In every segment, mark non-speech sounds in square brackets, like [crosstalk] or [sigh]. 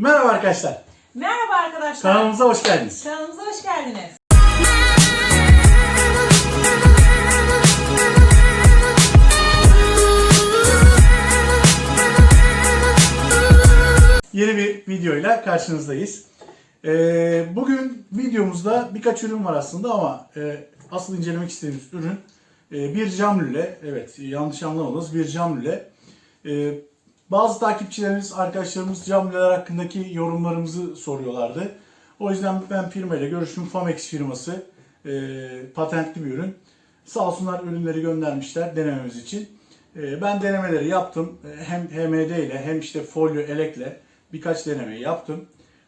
Merhaba arkadaşlar. Merhaba arkadaşlar. Kanalımıza hoş geldiniz. Kanalımıza hoş geldiniz. Yeni bir videoyla karşınızdayız. Ee, bugün videomuzda birkaç ürün var aslında ama e, asıl incelemek istediğimiz ürün e, bir cam lüle. Evet yanlış anlamadınız bir cam lüle. Ee, bazı takipçilerimiz, arkadaşlarımız cam lüleler hakkındaki yorumlarımızı soruyorlardı. O yüzden ben firmayla görüştüm. Famex firması e, patentli bir ürün. Sağ olsunlar ürünleri göndermişler denememiz için. E, ben denemeleri yaptım. E, Hem HMD ile hem işte folyo elekle birkaç denemeyi yaptım.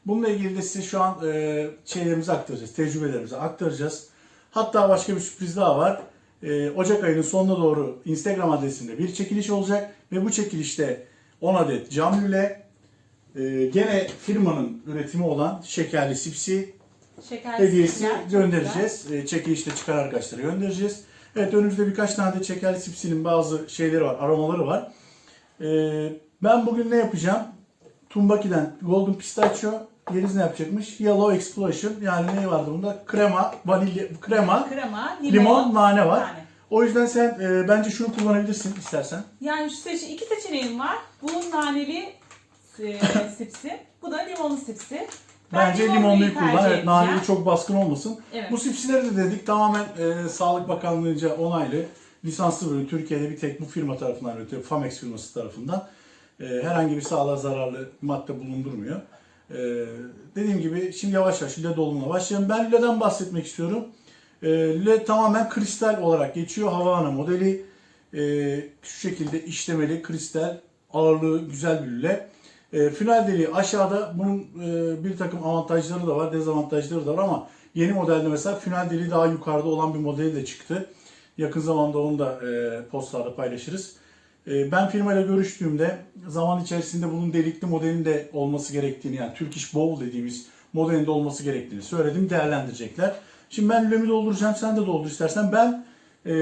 Bununla ilgili de size şu an e, şeylerimizi aktaracağız, tecrübelerimizi aktaracağız. Hatta başka bir sürpriz daha var. E, Ocak ayının sonuna doğru Instagram adresinde bir çekiliş olacak ve bu çekilişte 10 adet cam lüle, e, gene firmanın üretimi olan şekerli sipsi Şeker hediyesi sipsiler, göndereceğiz. E, çekilişte çıkar arkadaşlara göndereceğiz. Evet önümüzde birkaç tane de şekerli sipsinin bazı şeyleri var, aromaları var. E, ben bugün ne yapacağım? Tumbaki'den Golden Pistachio, Yeliz ne yapacakmış? Yellow Explosion yani ne vardı bunda? Krema, vanilya, krema. Krema, limon, limon, nane var. nane. O yüzden sen e, bence şunu kullanabilirsin istersen. Yani şu seçi, iki seçeneğim var. Bu naneli e, [laughs] sipsi. Bu da limonlu sipsi. Ben Bence limonluyu limonluyu kullan. Evet, naneli çok baskın olmasın. Evet. Bu sipsileri de dedik tamamen e, Sağlık Bakanlığı'nca onaylı. Lisanslı ürün Türkiye'de bir tek bu firma tarafından üretiyor. Famex firması tarafından. E, herhangi bir sağlığa zararlı madde bulundurmuyor. E, dediğim gibi şimdi yavaş yavaş lüle dolumuna başlayalım. Ben lüleden bahsetmek istiyorum. E, lüle tamamen kristal olarak geçiyor. Havana modeli. E, şu şekilde işlemeli kristal ağırlığı güzel bir lüle. E, final deliği aşağıda bunun e, bir takım avantajları da var, dezavantajları da var ama yeni modelde mesela final deliği daha yukarıda olan bir modeli de çıktı. Yakın zamanda onu da e, postlarda paylaşırız. E, ben firmayla görüştüğümde zaman içerisinde bunun delikli modelin de olması gerektiğini yani Turkish Bowl dediğimiz modelinde olması gerektiğini söyledim. Değerlendirecekler. Şimdi ben lülemi dolduracağım. Sen de doldur istersen. Ben e,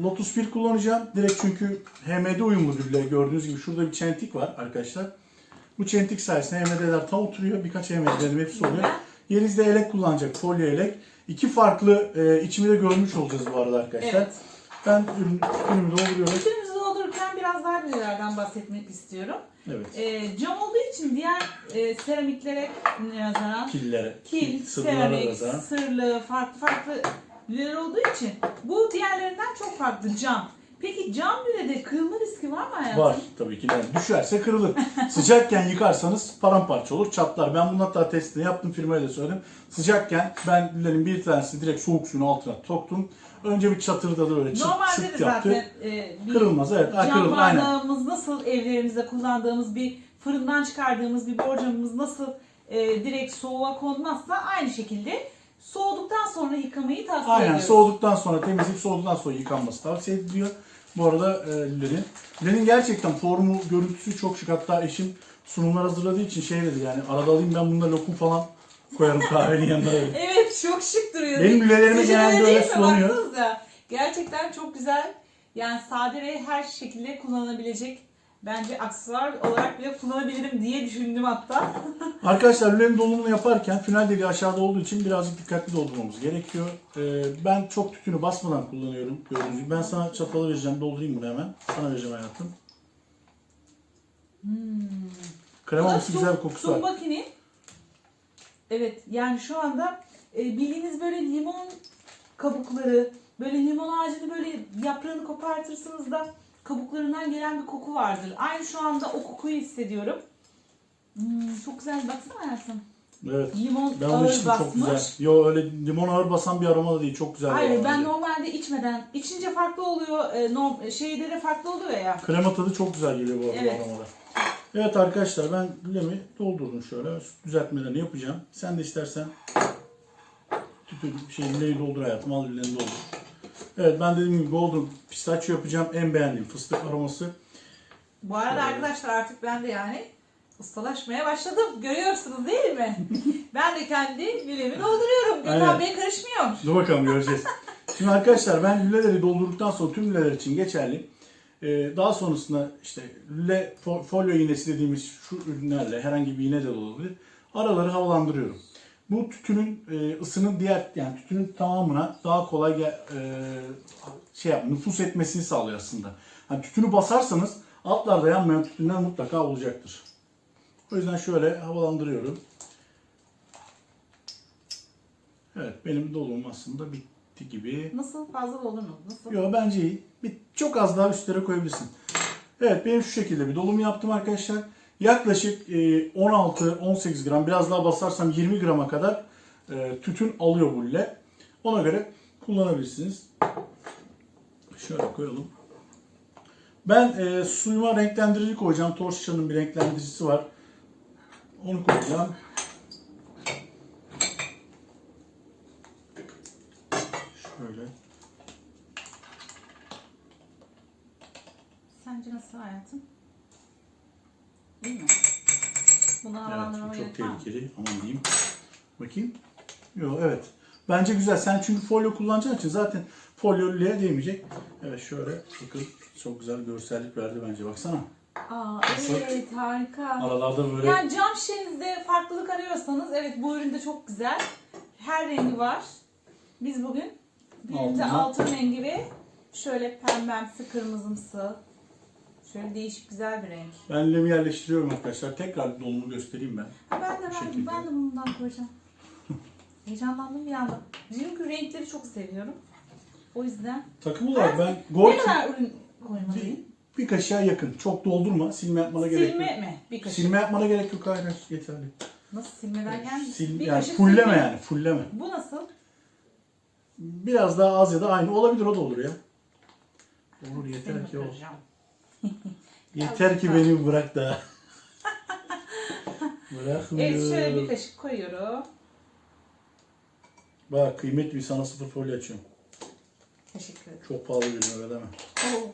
Lotus 1 kullanacağım. Direkt çünkü HMD uyumlu lüle. Gördüğünüz gibi şurada bir çentik var arkadaşlar. Bu çentik sayesinde HMD'ler tam oturuyor. Birkaç HMD'lerim hepsi oluyor. Yeliz de elek kullanacak. Folyo elek. İki farklı e, içimi de görmüş olacağız bu arada arkadaşlar. Evet. Ben ürün, ürünümü dolduruyorum. Biraz daha nelerden bahsetmek istiyorum. Evet. E, cam olduğu için diğer e, seramiklere nazaran Killere. kil, sırlara seramik, nazaran. sırlı, farklı farklı lüleler olduğu için bu diğerlerinden çok farklı cam. Peki cam lülede kırılma riski var mı hayatım? Var tabii ki. de. düşerse kırılır. Sıcakken yıkarsanız paramparça olur, çatlar. Ben bunun hatta testini yaptım firmaya da söyledim. Sıcakken ben lülenin bir tanesini direkt soğuk suyun altına soktum. Önce bir çatırdadı böyle çıt Normalde çıt de yaptı. zaten e, bir Kırılmaz evet. Ha, cam kırılır aynen. bardağımız nasıl evlerimizde kullandığımız bir fırından çıkardığımız bir borcamımız nasıl e, direkt soğuğa konmazsa aynı şekilde soğuduktan sonra yıkamayı tavsiye Aynen ediyoruz. soğuduktan sonra temizlik soğuduktan sonra yıkanması tavsiye ediliyor. Bu arada e, lülenin. Lülenin gerçekten formu, görüntüsü çok şık. Hatta eşim sunumlar hazırladığı için şey dedi yani arada alayım ben bununla lokum falan koyarım kahvenin yanına. Evet çok şık duruyor. Benim lülelerime Sizce genelde öyle öyle değil mi? sulanıyor. Gerçekten çok güzel. Yani sade ve her şekilde kullanılabilecek bence aksesuar olarak bile kullanabilirim diye düşündüm hatta. [laughs] Arkadaşlar lülenin dolumunu yaparken final deliği aşağıda olduğu için birazcık dikkatli doldurmamız gerekiyor. Ee, ben çok tütünü basmadan kullanıyorum gördüğünüz gibi. Ben sana çatalı vereceğim doldurayım bunu hemen. Sana vereceğim hayatım. Kremamsı Bu da güzel bir kokusu var. Tumbakinin evet yani şu anda e, bildiğiniz böyle limon kabukları böyle limon ağacını böyle yaprağını kopartırsınız da kabuklarından gelen bir koku vardır. Aynı şu anda o kokuyu hissediyorum. Hmm, çok güzel baksana hayatım. Evet. Limon Ben ağır içtim çok basmış. güzel. Yo öyle limon ağır basan bir aroma da değil. Çok güzel Hayır ben normalde içmeden içince farklı oluyor. E, norm, şeyde de farklı oluyor ya. Krema tadı çok güzel geliyor bu arada Evet. aromada. Evet arkadaşlar ben lülemi doldurdum şöyle. Düzeltmelerini yapacağım. Sen de istersen tütün şey lüleyi doldur hayatım. Al lüleni doldur. Evet ben dediğim gibi golden pistachio yapacağım. En beğendiğim fıstık aroması. Bu arada Şöyle. arkadaşlar artık ben de yani ustalaşmaya başladım. Görüyorsunuz değil mi? [laughs] ben de kendi lülemi dolduruyorum. Aynen. Gökhan Bey karışmıyor. Dur bakalım göreceğiz. Şimdi arkadaşlar ben lüleleri doldurduktan sonra tüm lüleler için geçerli. Ee, daha sonrasında işte lüle fo- folyo iğnesi dediğimiz şu ürünlerle herhangi bir iğne de olabilir. Araları havalandırıyorum. Bu tütünün e, ısının diğer yani tütünün tamamına daha kolay e, şey yap, nüfus etmesini sağlıyor aslında. Hani tütünü basarsanız altlarda yanmayan tütünler mutlaka olacaktır. O yüzden şöyle havalandırıyorum. Evet benim dolum aslında bitti gibi. Nasıl fazla olur mu? Nasıl? Yo bence iyi. Bir, çok az daha üstlere koyabilirsin. Evet benim şu şekilde bir dolum yaptım arkadaşlar. Yaklaşık e, 16-18 gram biraz daha basarsam 20 grama kadar e, tütün alıyor bu lüle. Ona göre kullanabilirsiniz. Şöyle koyalım. Ben e, suyuma renklendirici koyacağım. Torşça'nın bir renklendiricisi var. Onu koyacağım. Şöyle. Sence nasıl hayatım? İyi mi? Bunu Evet, havalandırmama bu çok gerek var mı? tehlikeli. Aman diyeyim. Bakayım. Yok evet. Bence güzel. Sen çünkü folyo kullanacağın için zaten folyo lüleye değmeyecek. Evet şöyle bakın çok güzel görsellik verdi bence. Baksana. Aa Nasıl? evet harika. Aralarda böyle Yani cam şişenizde farklılık arıyorsanız evet bu ürün de çok güzel. Her rengi var. Biz bugün birinde altın rengi ve şöyle pembemsi kırmızımsı. Şöyle değişik güzel bir renk. ben lülemi yerleştiriyorum arkadaşlar. Tekrar dolumu göstereyim ben. Ha, ben de ben, şekilde. ben de bundan koyacağım. [laughs] Heyecanlandım bir anda. Çünkü renkleri çok seviyorum. O yüzden. Takım olarak ben Ne gold kadar ürün koymalıyım? bir kaşığa yakın. Çok doldurma. Silme yapmana gerek Silme yok. mi? Bir kaşık. Silme yapmana gerek yok. Hayır, yeterli. Nasıl silmeden yani? Sil, bir yani kaşık fulleme silme. yani. Fulleme. Bu nasıl? Biraz daha az ya da aynı. Olabilir o da olur ya. Olur yeter Seni ki o. kıracağım. [laughs] Yeter ki beni bırak da. Bırakmıyor. Evet şöyle bir kaşık koyuyorum. Bak kıymetli bir sana sıfır folyo açıyorum. Teşekkür ederim. Çok pahalı bir öyle deme. Oo.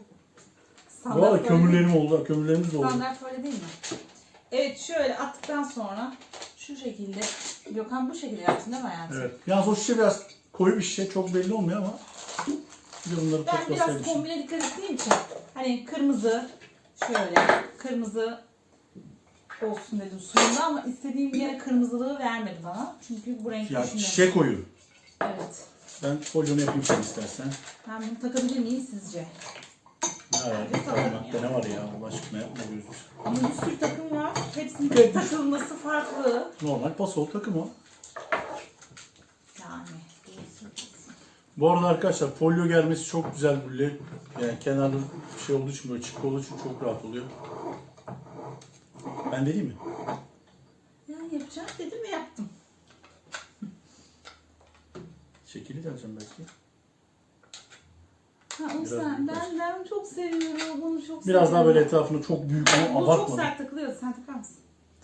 Bu arada kömürlerim oldu. Kömürlerimiz de oldu. Standart böyle değil mi? Evet şöyle attıktan sonra şu şekilde Gökhan bu şekilde yaptın değil mi hayatım? Evet. Yalnız o şişe biraz koyu bir şişe. Çok belli olmuyor ama. Bir bunları Ben biraz toplasaymışım. kombine dikkat ettiğim için hani kırmızı şöyle kırmızı olsun dedim suyunda ama istediğim yere kırmızılığı vermedi bana. Çünkü bu renk Ya düşünüyorum. şişe koyu. Evet. Ben folyonu yapayım sen istersen. Ben bunu takabilir miyim sizce? Ne var? Ya. ne var ya? Allah aşkına yapma gözünü. Ama bir sürü takım var. Hepsinin takılması farklı. Normal pasol takım o. Yani. doğru söylüyorsun. Bu arada arkadaşlar folyo germesi çok güzel böyle. Yani kenarı şey olduğu için böyle çıkık olduğu için çok rahat oluyor. Ben de değil mi? Ya yapacağım dedim ve yaptım. Şekili de alacağım belki. Ha, o Biraz sen, büyük ben, ben çok seviyorum. Bunu çok Biraz daha seviyorum. böyle etrafını çok büyük ama Bu çok sert takılıyor. Sen takar mısın?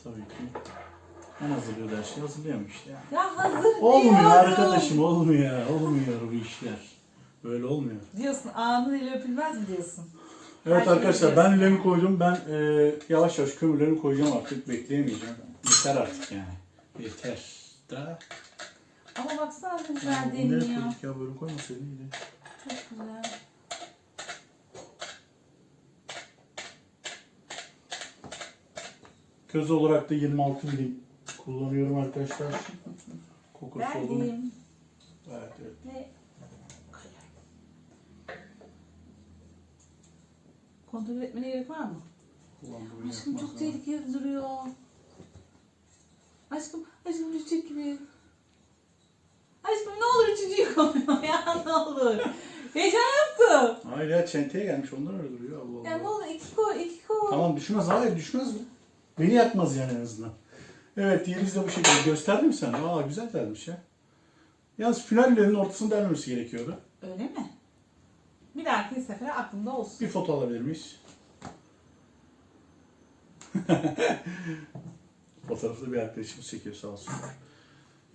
Tabii ki. Ben hazırlıyordu her şeyi. Hazırlayamıyor işte yani. Ya hazır Olmuyor diyorum. arkadaşım olmuyor. Olmuyor bu işler. Böyle olmuyor. Diyorsun ağzın eli öpülmez mi diyorsun? Evet Her arkadaşlar ben ürünlerimi koydum. Ben e, yavaş yavaş kömürlerimi koyacağım artık. Bekleyemeyeceğim. Yeter artık yani. Yeter. Da. Ama baksana ne Ya, güzel bunu nereye deniyor. koyduk ya böyle koymasaydın iyiydi. Çok güzel. Köz olarak da 26 milim kullanıyorum arkadaşlar. Kokusu oldu. Verdim. Evet, evet. Ve Kontrol etmene gerek var mı? Aşkım çok tehlikeli duruyor. Aşkım, aşkım düşecek gibi. Aşkım ne olur üçüncüyü koyma ya [laughs] ne olur. Heyecan yaptım. Hayır ya çenteye gelmiş onlar öyle duruyor Allah Allah. Ya ne olur iki koy, iki koy. Tamam düşmez hayır düşmez mi? Beni yakmaz yani en azından. Evet diğeri de bu şekilde. Gösterdim mi sen? Aa güzel delmiş ya. Yalnız finallerin ortasını delmemesi gerekiyordu. Öyle mi? Bir dahaki sefere aklımda olsun. Bir foto alabilir miyiz? [laughs] Fotoğrafı bir arkadaşımız çekiyor sağ olsun.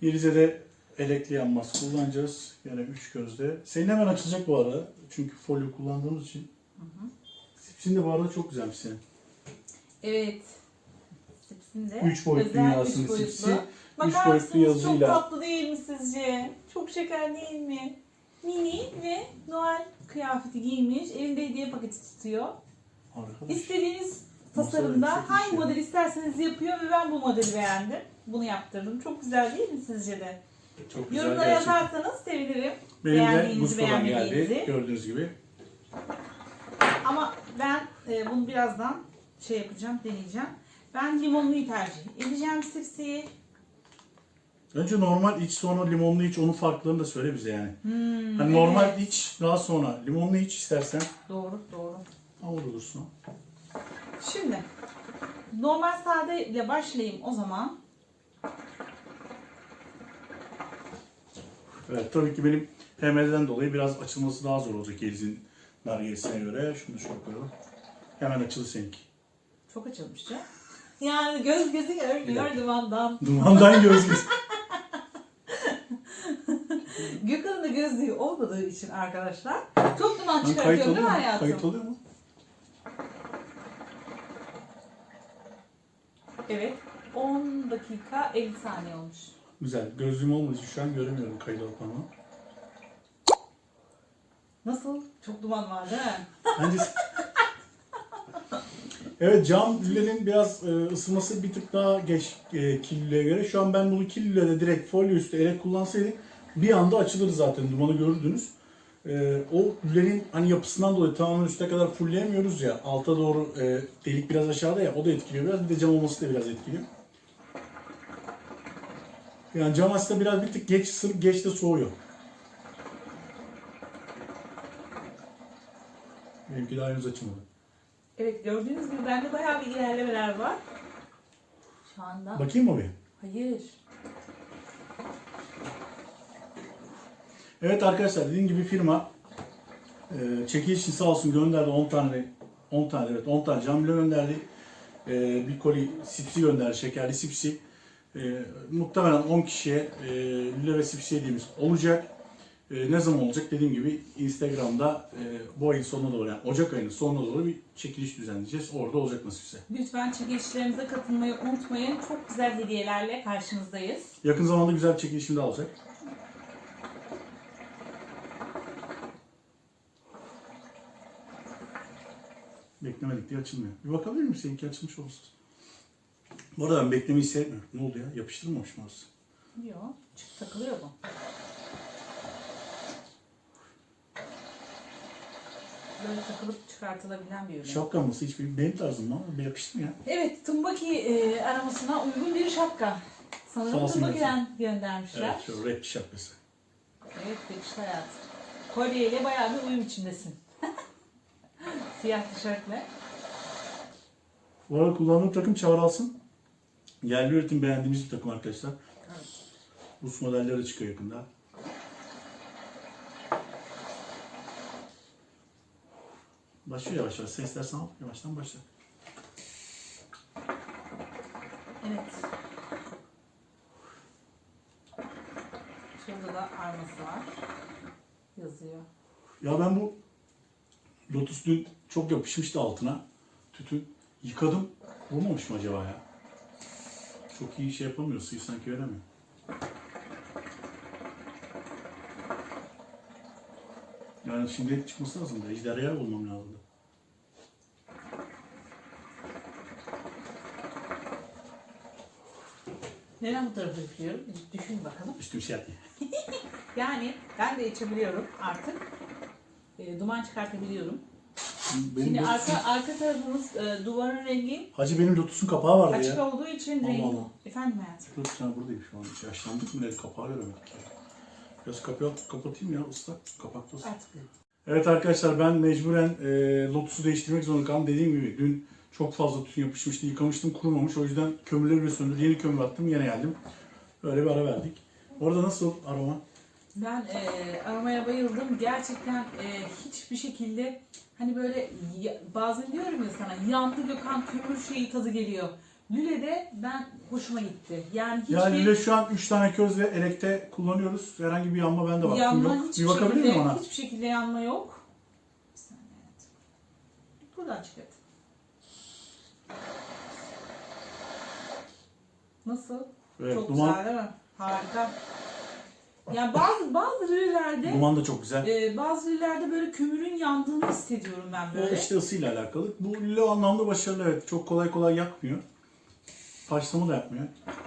Yeliz'e de elekli yanmaz kullanacağız. Yani üç gözde. Senin hemen açılacak bu arada. Çünkü folyo kullandığımız için. Sipsin de bu arada çok güzelmiş senin. Evet. Sipsin de Üç boyutlu özel dünyasının üç boyutlu. sipsi, Bakar üç boyutlu mısınız? yazıyla. Çok tatlı değil mi sizce? Çok şeker değil mi? Mini ve Noel kıyafeti giymiş. Elinde hediye paketi tutuyor. Arkadaş. İstediğiniz tasarımda yüksek hangi model isterseniz yapıyor ve ben bu modeli beğendim. Bunu yaptırdım. Çok güzel değil mi sizce de? Çok güzel Yorumlara gerçekten. yazarsanız sevinirim. Benim de Beğendiğinizi, Gusto'dan geldi. beğenmediğinizi. Gördüğünüz gibi. Ama ben e, bunu birazdan şey yapacağım, deneyeceğim. Ben limonluyu tercih edeceğim sipsiyi. Önce normal iç sonra limonlu iç onun farklarını da söyle bize yani. Hmm, Hani normal evet. iç daha sonra limonlu iç istersen. Doğru, doğru. Olur olursun. Şimdi normal sade ile başlayayım o zaman. Evet tabii ki benim PM'den dolayı biraz açılması daha zor olacak Yeliz'in nargilesine göre. Şunu şöyle koyalım. Hemen açılır seninki. Çok açılmış ya. Yani göz gözü görmüyor dumandan. Dumandan göz göz. [laughs] Gökhan'ın da gözlüğü olmadığı için arkadaşlar çok duman Lan Kayıt çıkartıyor oluyor değil mu? mi hayatım? Kayıt oluyor mu? Evet. 10 dakika 50 saniye olmuş. Güzel. Gözlüğüm olmadığı için şu an göremiyorum kayıt ama. Nasıl? Çok duman var değil mi? Bence... [laughs] evet cam lülenin biraz e, ısınması bir tık daha geç e, killüye göre. Şu an ben bunu killüde direkt folyo üstü ele kullansaydım bir anda açılır zaten dumanı görürdünüz. E, o lülenin hani yapısından dolayı tamamen üste kadar fullleyemiyoruz ya. Alta doğru e, delik biraz aşağıda ya o da etkiliyor biraz. Bir de cam olması da biraz etkiliyor. Yani cam aslında biraz bir tık geç ısınıp geç de soğuyor. Benimki daha henüz açılmadı. Evet gördüğünüz gibi bende bayağı bir ilerlemeler var. Şu anda. Bakayım mı bir? Hayır. Evet arkadaşlar dediğim gibi firma e, çekiliş için sağ olsun gönderdi 10 tane 10 tane evet 10 tane cam bile gönderdi. E, bir koli sipsi gönderdi şekerli sipsi. E, muhtemelen 10 kişiye e, lüle ve sipsi hediyemiz olacak. E, ne zaman olacak dediğim gibi Instagram'da e, bu ayın sonuna doğru yani Ocak ayının sonuna doğru bir çekiliş düzenleyeceğiz. Orada olacak nasipse. Lütfen çekilişlerimize katılmayı unutmayın. Çok güzel hediyelerle karşınızdayız. Yakın zamanda güzel bir çekilişim daha olacak. Beklemedik diye açılmıyor. Bir bakabilir miyim seninki açılmış olsun. Bu arada ben beklemeyi sevmiyorum. Ne oldu ya? Yapıştırmamış mı orası? Yok. Takılıyor bu. Böyle takılıp çıkartılabilen bir ürün. Şapka nasıl hiçbir benim tarzım mı ama bir yakıştı mı ya? Evet, Tumbaki e, aramasına uygun bir şapka. Sağ Sanırım olsun Tumbaki'den göndermişler. Evet şu rapçi şapkası. Evet, yakıştı hayat. Kolyeyle bayağı bir uyum içindesin. [laughs] Siyah tişörtle. Bu arada kullandığım takım Çağrı alsın. Yerli üretim beğendiğimiz bir takım arkadaşlar. Rus modelleri çıkıyor yakında. Başlıyor yavaş yavaş. Sen istersen al. Yavaştan başla. Evet. Şurada da arması var. Yazıyor. Ya ben bu Lotus dün çok yapışmıştı altına. Tütün. Yıkadım. Vurmamış mı acaba ya? Çok iyi şey yapamıyor. Suyu sanki veremiyor. Yani şimdi çıkması lazım da. Ejderhaya olmam lazım. Neden bu tarafa üflüyorum? Bir Düşün bakalım. Üstüm siyah diye. Yani ben de içebiliyorum artık. E, duman çıkartabiliyorum. Benim Şimdi Lotus'un- arka arka tarafımız e, duvarın rengi Hacı benim Lotus'un kapağı vardı açık ya. olduğu için Allah rengi... Allah. Efendim hayatım? Lotus sen buradayım şu an. Yaşlandık mı ne? Kapağı göremedik ya. Biraz kapağı, kapatayım ya ıslak. Kapakta ıslak. Artık. Evet arkadaşlar ben mecburen e, Lotus'u değiştirmek zorunda kaldım. Dediğim gibi dün çok fazla tütün yapışmıştı. Yıkamıştım kurumamış. O yüzden kömürleri söndürdüm. Yeni kömür attım. Yine geldim. Böyle bir ara verdik. Orada nasıl aroma? Ben e, aramaya bayıldım. Gerçekten e, hiçbir şekilde hani böyle ya- bazen diyorum ya sana yandı Gökhan kömür şeyi tadı geliyor. Lüle'de ben hoşuma gitti. Yani hiçbir Yani öyle şu an 3 tane köz ve elekte kullanıyoruz. Herhangi bir yanma bende baktım yanma yok. hiçbir Bir bakabilir şekilde, miyim ona? hiçbir şekilde yanma yok. Bir saniye hayatım. Buradan çıkart. Nasıl? Evet, Çok duman, güzel değil mi? Harika. Yani bazı bazı rillerde Duman da çok güzel. e, bazı rillerde böyle kömürün yandığını hissediyorum ben O böyle. işte ısıyla alakalı. Bu lüle o anlamda başarılı evet. Çok kolay kolay yakmıyor. Haşlama da yapmıyor.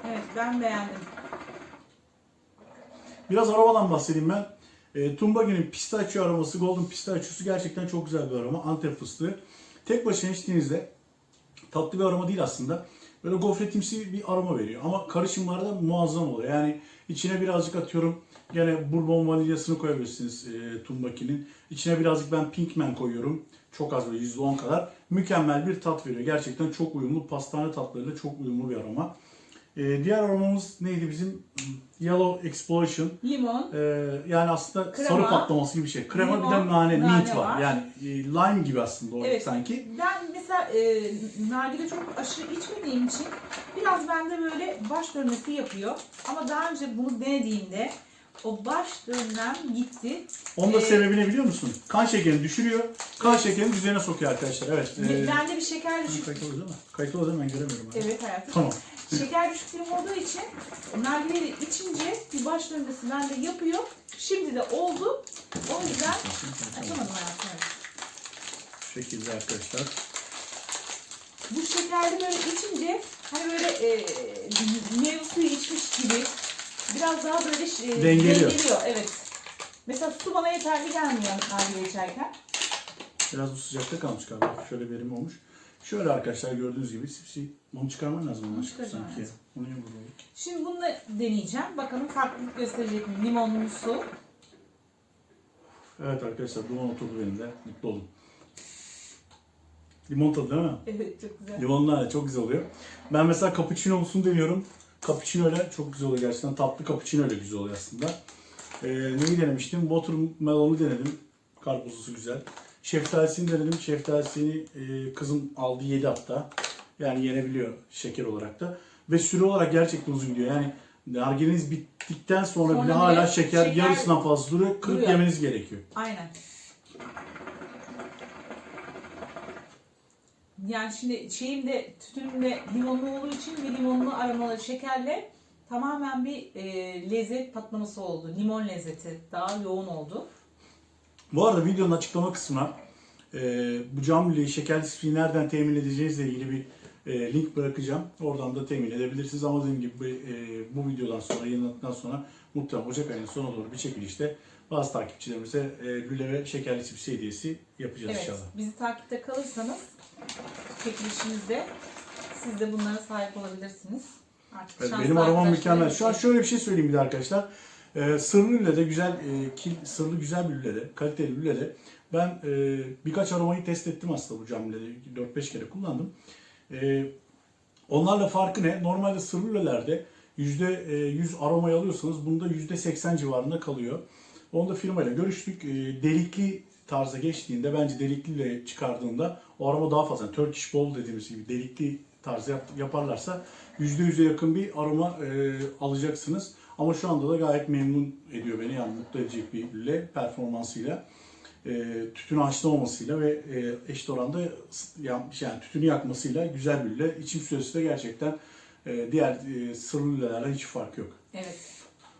Evet ben beğendim. Biraz aromadan bahsedeyim ben. E, Tumbagi'nin pistachio aroması, golden pistachio'su gerçekten çok güzel bir aroma. Antep fıstığı. Tek başına içtiğinizde tatlı bir aroma değil aslında. Böyle gofretimsi bir aroma veriyor. Ama karışımlarda muazzam oluyor. Yani içine birazcık atıyorum gene bourbon vanilyasını koyabilirsiniz e, Tumbaki'nin. İçine birazcık ben Pinkman koyuyorum. Çok az böyle %10 kadar. Mükemmel bir tat veriyor. Gerçekten çok uyumlu. Pastane tatlarıyla çok uyumlu bir aroma. E, diğer aromamız neydi bizim? Yellow Explosion. Limon. Ee, yani aslında Krema, sarı patlaması gibi bir şey. Krema bir de limon, nane, nane mint var. var. Yani e, lime gibi aslında o Evet. sanki. Ben mesela e, nargile çok aşırı içmediğim için biraz bende böyle baş dönmesi yapıyor. Ama daha önce bunu denediğimde o baş dönmem gitti. Onun da Ee, sebebini biliyor musun? Kan şekerini düşürüyor. Kan şekerini düzene sokuyor arkadaşlar. Evet. Ve Ee, Bende bir şeker düşük. kayıtlı değil mi? Kayıtlı değil mi? Ben göremiyorum. ben. Evet hayatım. Tamam. [laughs] Şeker düşüklüğüm olduğu için nargileyi içince bir baş dönmesi bende yapıyor. Şimdi de oldu. O yüzden açamadım hayatım. evet. Şu şekilde arkadaşlar. Bu şekerli böyle içince hani böyle e, meyve suyu içmiş gibi biraz daha böyle e, Dengeliyor. Evet. Mesela su bana yeterli gelmiyor nargile içerken. Biraz bu sıcakta kalmış galiba. Şöyle verim olmuş. Şöyle arkadaşlar gördüğünüz gibi sipsi. Onu çıkarman lazım. Onu çıkaracağım, sanki. evet. Onu niye burada? Şimdi bunu da deneyeceğim. Bakalım farklılık gösterecek mi? Limonlu su. Evet arkadaşlar duman oturdu benim de. Mutlu oldum. Limon tadı değil mi? Evet çok güzel. Limonlu nane çok güzel oluyor. Ben mesela cappuccino'lusunu deniyorum. Cappuccino ile çok güzel oluyor gerçekten. Tatlı cappuccino ile güzel oluyor aslında. Ee, neyi denemiştim? Watermelon'u denedim. Karpuzlusu güzel. Şeftalisini denedim. Şeftalisini e, kızım aldı yedi hatta. Yani yenebiliyor şeker olarak da. Ve süre olarak gerçekten uzun gidiyor. Yani nargileniz bittikten sonra, Sonra bile hala şeker, şeker yarısından fazla duruyor. Kırıp duruyor. yemeniz gerekiyor. Aynen. Yani şimdi şeyimde tütünümde limonlu olduğu için ve limonlu aromalı şekerle tamamen bir e, lezzet patlaması oldu. Limon lezzeti daha yoğun oldu. Bu arada videonun açıklama kısmına e, bu camliği, şekerli spreyi nereden temin edeceğinizle ilgili bir e, link bırakacağım. Oradan da temin edebilirsiniz. Ama dediğim gibi e, bu videodan sonra, yayınladıktan sonra muhtemelen Ocak ayının sonuna doğru bir çekilişte bazı takipçilerimize e, lüle ve şekerli sipsi hediyesi yapacağız Evet, inşallah. bizi takipte kalırsanız çekilişimizde siz de bunlara sahip olabilirsiniz. Artık Evet, benim arkadaşlarım mükemmel. Şu an şöyle bir şey söyleyeyim bir de arkadaşlar. Ee, sırlı lüle de güzel, e, kil, sırlı güzel bir lüle de, kaliteli lüle de. Ben e, birkaç aromayı test ettim aslında bu cam lülede. 4-5 kere kullandım. E, onlarla farkı ne? Normalde sırlı lülelerde %100 aromayı alıyorsanız bunda %80 civarında kalıyor. Onu da firmayla görüştük. E, delikli tarza geçtiğinde bence delikliyle çıkardığında o aroma daha fazla. Yani Turkish Bowl dediğimiz gibi delikli tarzı yap- yaparlarsa %100'e yakın bir aroma e, alacaksınız. Ama şu anda da gayet memnun ediyor beni. Yani mutlu edecek bir lüle performansıyla. E, tütün haşlamamasıyla ve e, eşit oranda s- yani, tütünü yakmasıyla güzel bir lüle. İçim süresi de gerçekten e, diğer e, sırlı lülelerden hiç fark yok. Evet.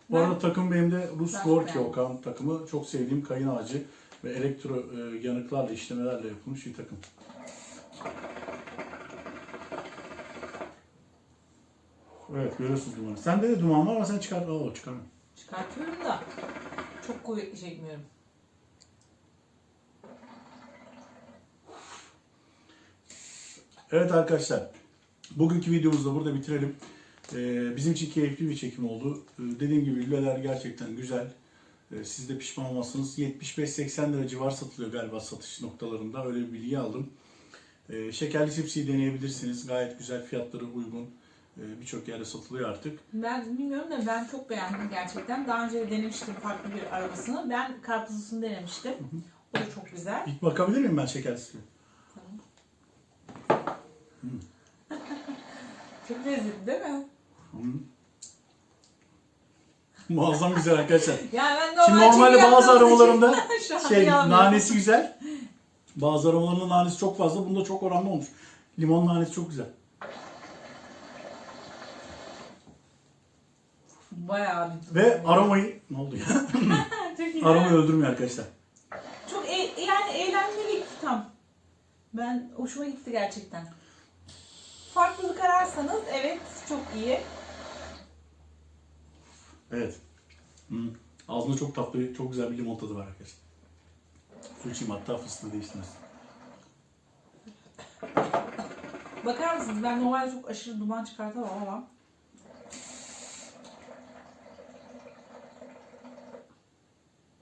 Bu Ben- arada takım benim de Rus Gorki. Okan takımı. Çok sevdiğim kayın ağacı ve elektro e, yanıklarla işlemelerle yapılmış bir takım. Evet görüyorsunuz dumanı. Sende de duman var ama sen çıkart. Oo çıkarma. Çıkartıyorum da çok kuvvetli çekmiyorum. Evet arkadaşlar. Bugünkü videomuzu da burada bitirelim. Ee, bizim için keyifli bir çekim oldu. Ee, dediğim gibi lüleler gerçekten güzel. Ee, siz de pişman olmazsınız. 75-80 lira civar satılıyor galiba satış noktalarında. Öyle bir bilgi aldım. Ee, şekerli sipsiyi deneyebilirsiniz. Gayet güzel fiyatları uygun. Ee, Birçok yerde satılıyor artık. Ben bilmiyorum da ben çok beğendim gerçekten. Daha önce de denemiştim farklı bir arabasını. Ben karpuzlusunu denemiştim. O da çok güzel. İlk bakabilir miyim ben şekerli sipsiye? [laughs] Çok lezzetli değil mi? Muazzam güzel arkadaşlar. Yani ben Şimdi normal normalde bazı aromalarında [laughs] şey nanesi güzel. Bazı aromalarında nanesi çok fazla. Bunda çok oranlı olmuş. Limon nanesi çok güzel. Bayağı bir tuzlu. Ve aromayı... Ne oldu ya? [laughs] Çok iyi. Aromayı öldürmüyor arkadaşlar. Çok e- yani eğlenceli tam. Ben hoşuma gitti gerçekten. Farklılık ararsanız evet çok iyi. Evet. Hmm. Ağzında çok tatlı, çok güzel bir limon tadı var arkadaşlar. Su içeyim hatta fıstığı değiştirmez. Bakar mısınız? Ben normalde çok aşırı duman çıkartamam ama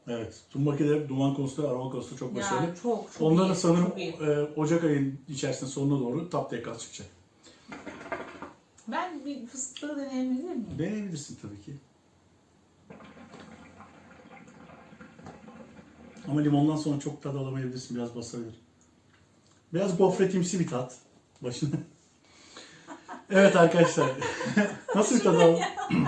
Evet. Tumbakiler duman konusunda, aroma konusunda çok başarılı. yani çok çok Onların iyi. sanırım çok e, Ocak ayının içerisinde sonuna doğru top dekal çıkacak. Ben bir fıstığı deneyebilir miyim? Deneyebilirsin tabii ki. Ama limondan sonra çok tad alamayabilirsin. Biraz basabilir. Biraz gofretimsi bir tat. Başına. evet arkadaşlar. [laughs] Nasıl bir tad aldın? [laughs]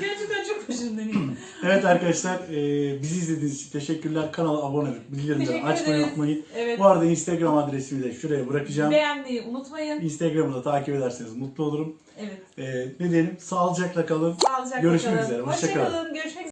Gerçekten çok hoşumdan [clears throat] Evet arkadaşlar. e, bizi izlediğiniz için teşekkürler. Kanala abone olup bildirimleri Teşekkür açmayı ederiz. unutmayın. Evet. Bu arada Instagram adresimi de şuraya bırakacağım. Beğenmeyi unutmayın. Instagram'ı da takip ederseniz mutlu olurum. Evet. E, ne diyelim? Sağlıcakla kalın. Sağlıcakla Görüşmek kalın. üzere, hoşça kalın. Hoşça kalın. Görüşmek